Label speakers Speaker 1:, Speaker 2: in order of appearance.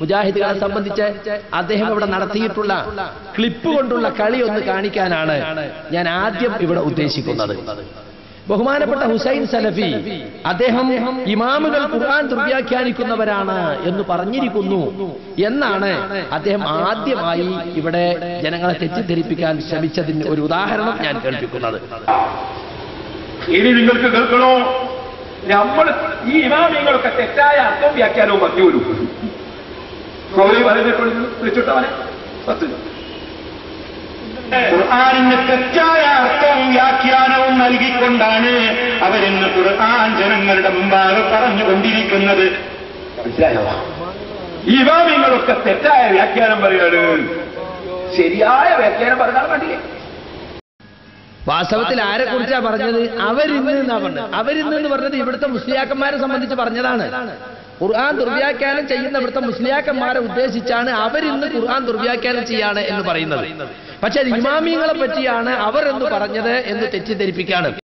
Speaker 1: മുജാഹിദുകളെ സംബന്ധിച്ച് അദ്ദേഹം ഇവിടെ നടത്തിയിട്ടുള്ള ക്ലിപ്പ് കൊണ്ടുള്ള കളി ഒന്ന് കാണിക്കാനാണ് ഞാൻ ആദ്യം ഇവിടെ ഉദ്ദേശിക്കുന്നത്. ബഹുമാനപ്പെട്ട ഹുസൈൻ സലഫി അദ്ദേഹം ഇമാമുകൾ ഖുർആൻ ദുർവ്യാഖ്യാനിക്കുന്നവരാണ് എന്ന് പറഞ്ഞിരിക്കുന്നു എന്നാണ് അദ്ദേഹം ആദ്യമായി ഇവിടെ ജനങ്ങളെ തെറ്റിദ്ധരിപ്പിക്കാൻ ശ്രമിച്ചതിന് ഒരു ഉദാഹരണം ഞാൻ കേൾപ്പിക്കുന്നത്.
Speaker 2: ഇനി നിങ്ങൾക്ക് കേൾക്കണോ? നമ്മൾ ഈ ഇമാമിങ്ങളൊക്കെ തെറ്റായ അർത്ഥം വ്യാഖ്യാനവും മധ്യ ഒരു മൗലവി തിരിച്ചിട്ടവനെ വിളിച്ചിട്ടവനെ പത്ത്
Speaker 3: ഖുർആാനിന് തെറ്റായ അർത്ഥവും വ്യാഖ്യാനവും നൽകിക്കൊണ്ടാണ് അവരിന്ന് ഖുർആൻ ജനങ്ങളുടെ മുമ്പാകെ പറഞ്ഞുകൊണ്ടിരിക്കുന്നത്.
Speaker 2: മനസ്സിലായോ? ഈ ഇമാമിങ്ങളൊക്കെ തെറ്റായ വ്യാഖ്യാനം പറയാണ്. ശരിയായ വ്യാഖ്യാനം പറഞ്ഞാൽ കണ്ടില്ലേ?
Speaker 1: വാസ്തവത്തിൽ ആരെ കുറിച്ചാ പറഞ്ഞത്? അവരിന്ന് എന്നാ പറഞ്ഞത്? അവരിന്ന് എന്ന് പറഞ്ഞത് ഇവിടുത്തെ മുസ്ലിയാക്കന്മാരെ സംബന്ധിച്ച് പറഞ്ഞതാണ്. ഖുർആൻ ദുർവ്യാഖ്യാനം ചെയ്യുന്ന ഇവിടുത്തെ മുസ്ലിയാക്കന്മാരെ ഉദ്ദേശിച്ചാണ് അവരിന്ന് ഖുർആൻ ദുർവ്യാഖ്യാനം ചെയ്യാണ് എന്ന് പറയുന്നത്. പക്ഷെ അത് ഇമാമിയങ്ങളെ പറ്റിയാണ് അവർ എന്ന് പറഞ്ഞത് എന്ന് തെറ്റിദ്ധരിപ്പിക്കാണ്